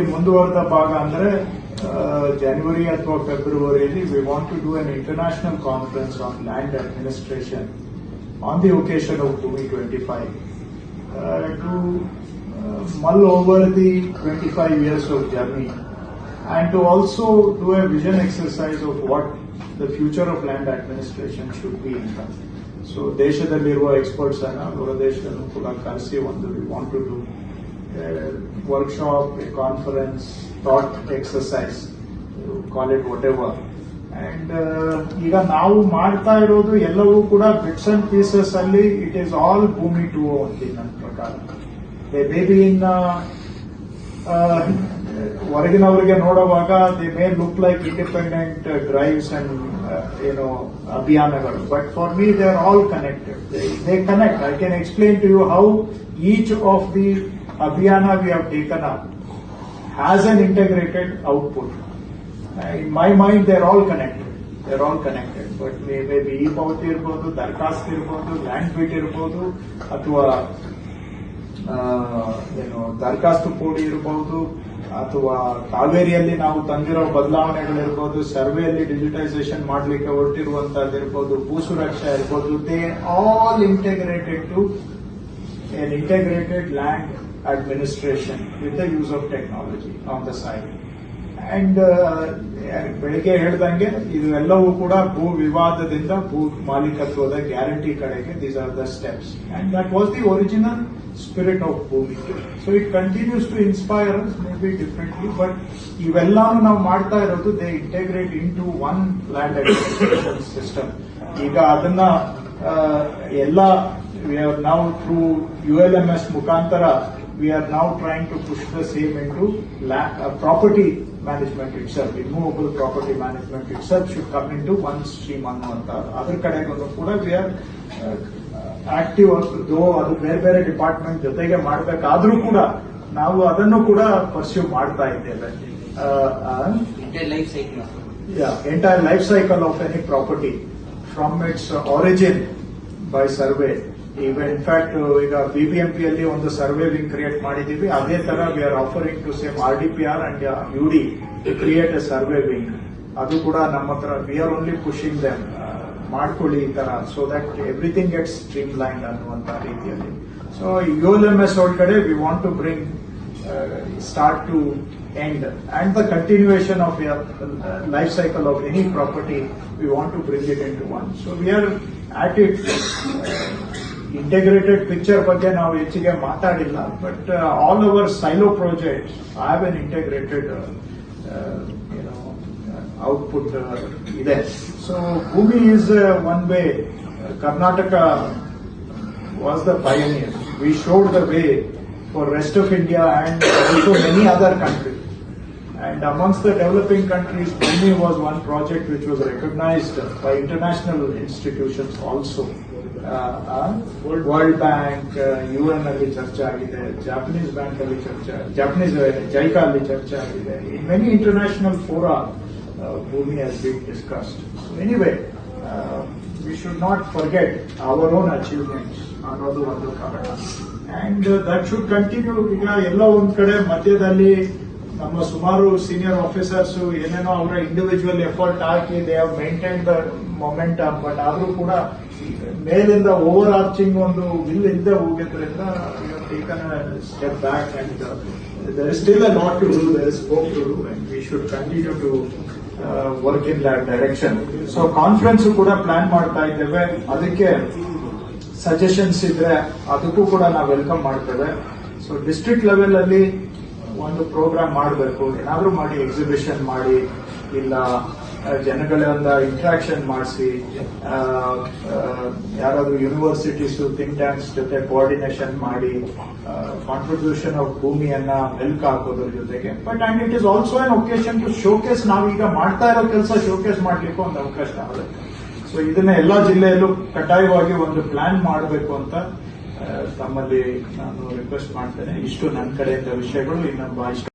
ಮುಂದುವರೆದ ಭಾಗ ಅಂದ್ರೆ ಜನವರಿ ಅಥವಾ ಫೆಬ್ರವರಿಯಲ್ಲಿ we want to do an international conference on land administration on the occasion of Bhoomi twenty five to mull over the twenty five years of journey and to also do a vision exercise of what the future of land administration should be ಅಂತ so ದೇಶದಲ್ಲಿರುವ experts ಅನ್ನ ಹೊರ ಕೂಡ ಕರೆಸಿ ಒಂದು we want to do workshop a conference thought exercise call it whatever and ಈಗ ನಾವು ಮಾಡ್ತಾ ಇರೋದು ಎಲ್ಲವೂ ಕೂಡ ಬಿಟ್ಸ್ ಅಂಡ್ ಪೀಸಸ್ ಅಲ್ಲಿ it is all Bhoomi two ಅಂತೀನಿ ನನ್ನ ಪ್ರಕಾರ. ದೇ ಮೇ ಬಿ ಇನ್ ಹೊರಗಿನವರಿಗೆ ನೋಡುವಾಗ they may look like independent drives and ಏನು ಅಭಿಯಾನಗಳು. But for me they are all connected they connect I can explain to you how each of the app has an integrated output in my mind they are all connected they are all connected but may may be ಈ ಪಾವತಿ ಇರ್ಬೋದು, ದರಖಾಸ್ತ್ ಇರ್ಬೋದು land ಬಿಟ್ ಇರ್ಬೋದು, ಅಥವಾ ಏನು, ದರ್ಖಾಸ್ತು ಪೋಡಿ ಇರ್ಬೋದು, ಅಥವಾ ಕಾವೇರಿಯಲ್ಲಿ ನಾವು ತಂದಿರೋ ಬದಲಾವಣೆಗಳಿರ್ಬೋದು, ಸರ್ವೆಯಲ್ಲಿ ಡಿಜಿಟೈಸೇಷನ್ ಮಾಡಲಿಕ್ಕೆ ಹೊರಟಿರುವಂತದ್ದು ಇರ್ಬೋದು, ಭೂ ಸುರಕ್ಷಾ ಇರ್ಬೋದು they all integrated to an integrated land administration with the use of technology on the side. And ಬೆಳಿಗ್ಗೆ ಹೇಳ್ದಂಗೆ ಇದು ಕೂಡ ಭೂ ವಿವಾದದಿಂದ ಭೂ ಮಾಲೀಕತ್ವದ ಗ್ಯಾರಂಟಿ ಕಡೆಗೆ these are the steps and that was the original spirit of Bhoomi. So it continues to inspire us may be differently but ಇವೆಲ್ಲಾನು ನಾವು ಮಾಡ್ತಾ ಇರೋದು they integrate into one land administration system ಈಗ ಅದನ್ನ ಎಲ್ಲ ನಾವು through U L M S ಮುಖಾಂತರ we are now trying to push the same into land, uh, property management itself, immovable property management itself should come into one stream ಅದ್ರ ಕಡೆಗೂ ಕೂಡ we are active ದೋ ಅದು ಬೇರೆ ಬೇರೆ department ಜೊತೆಗೆ ಮಾಡಬೇಕಾದ್ರೂ ಕೂಡ ನಾವು ಅದನ್ನು ಕೂಡ ಪರ್ಸ್ಯೂ ಮಾಡ್ತಾ ಇದ್ದೇವೆ ಆ, ಆ, entire life cycle. yeah, entire life cycle of any ಈಗ ಇನ್ಫ್ಯಾಕ್ಟ್ ಈಗ ಬಿಬಿಎಂಪಿ ಅಲ್ಲಿ ಒಂದು ಸರ್ವೆ ವಿಂಗ್ ಕ್ರಿಯೇಟ್ ಮಾಡಿದೀವಿ ಅದೇ ತರ we are offering to same R D P R and U D create a survey wing ಅದು ಕೂಡ ನಮ್ಮ ಹತ್ರ we are only pushing them ಮಾಡ್ಕೊಳ್ಳಿ ಈ ತರ so that everything gets streamline ಅನ್ನುವಂತ ರೀತಿಯಲ್ಲಿ. So U L M S ಒಳಗಡೆ we want to bring start to end and the continuation of your life cycle of any property we want to bring it into one so we are at it integrated picture ಬಗ್ಗೆ ನಾವು ಹೆಚ್ಚಿಗೆ ಮಾತಾಡಿಲ್ಲ but all our silo project I have an integrated ಏನೋ output ಇದೆ so Bhoomi is one way Karnataka was the pioneer. We showed the way for rest of India and also many other countries. And amongst the developing countries, Bhumi was one project which was recognized by international institutions also. Uh, bank U N ಅಲ್ಲಿ ಚರ್ಚೆ ಆಗಿದೆ Japanese bank ಅಲ್ಲಿ ಚರ್ಚೆ Japanese JICA ಅಲ್ಲಿ ಚರ್ಚೆ ಆಗಿದೆ. ಇನ್ many international fora Bhoomi has been discussed anyway we should not forget our own achievements ಅನ್ನೋದು ಒಂದು ಕಾರಣ. ಅಂಡ್ ದಟ್ ಶುಡ್ ಕಂಟಿನ್ಯೂ ಈಗ ಎಲ್ಲ ಒಂದ್ ಕಡೆ ಮಧ್ಯದಲ್ಲಿ ನಮ್ಮ ಸುಮಾರು ಸೀನಿಯರ್ ಆಫೀಸರ್ಸ್ ಏನೇನೋ ಅವರ individual effort hockey they have maintain the moment but ಆದರೂ ಕೂಡ ಮೇಲಿಂದ ಓವರ್ ಆರ್ಚಿಂಗ್ ಒಂದು ವಿಲ್ ಇಲ್ಲದೆ ಹೋಗಿದ್ರಿಂದ taken step back and there is still a not scope to do and we should continue to work in that direction so conference ಕೂಡ plan ಮಾಡ್ತಾ ಇದ್ದೇವೆ. ಅದಕ್ಕೆ suggestions ಇದ್ರೆ ಅದಕ್ಕೂ ಕೂಡ ನಾವು ವೆಲ್ಕಮ್ ಮಾಡ್ತೇವೆ. ಸೊ ಡಿಸ್ಟ್ರಿಕ್ಟ್ ಲೆವೆಲ್ ಅಲ್ಲಿ ಒಂದು ಪ್ರೋಗ್ರಾಮ್ ಮಾಡಬೇಕು, ಏನಾದರೂ ಮಾಡಿ ಎಕ್ಸಿಬಿಷನ್ ಮಾಡಿ, ಇಲ್ಲ ಜನಗಳ ಇಂಟ್ರಾಕ್ಷನ್ ಮಾಡಿಸಿ ಯಾರಾದ್ರೂ ಯೂನಿವರ್ಸಿಟೀಸ್ ಥಿಂಕ್ ಟ್ಯಾಂಕ್ಸ್ ಜೊತೆ ಕೋಆರ್ಡಿನೇಷನ್ ಮಾಡಿ ಕಾಂಟ್ರಿಬ್ಯೂಷನ್ ಆಫ್ ಭೂಮಿಯನ್ನ ಮೆಲ್ಕ್ ಹಾಕೋದ್ರ ಜೊತೆಗೆ. But and it is also an occasion to showcase ನಾವೀಗ ಮಾಡ್ತಾ ಇರೋ ಕೆಲಸ ಶೋಕೇಸ್ ಮಾಡ್ಲಿಕ್ಕೂ ಒಂದು ಅವಕಾಶ ಆಗುತ್ತೆ. ಸೊ ಇದನ್ನ ಎಲ್ಲಾ ಜಿಲ್ಲೆಯಲ್ಲೂ ಕಡ್ಡಾಯವಾಗಿ ಒಂದು ಪ್ಲಾನ್ ಮಾಡಬೇಕು ಅಂತ ತಮ್ಮಲ್ಲಿ ನಾನು ರಿಕ್ವೆಸ್ಟ್ ಮಾಡ್ತೇನೆ. ಇಷ್ಟು ನನ್ನ ಕಡೆಯಿಂದ ವಿಷಯಗಳು ಇನ್ನೊಬ್ಬ ಇಷ್ಟ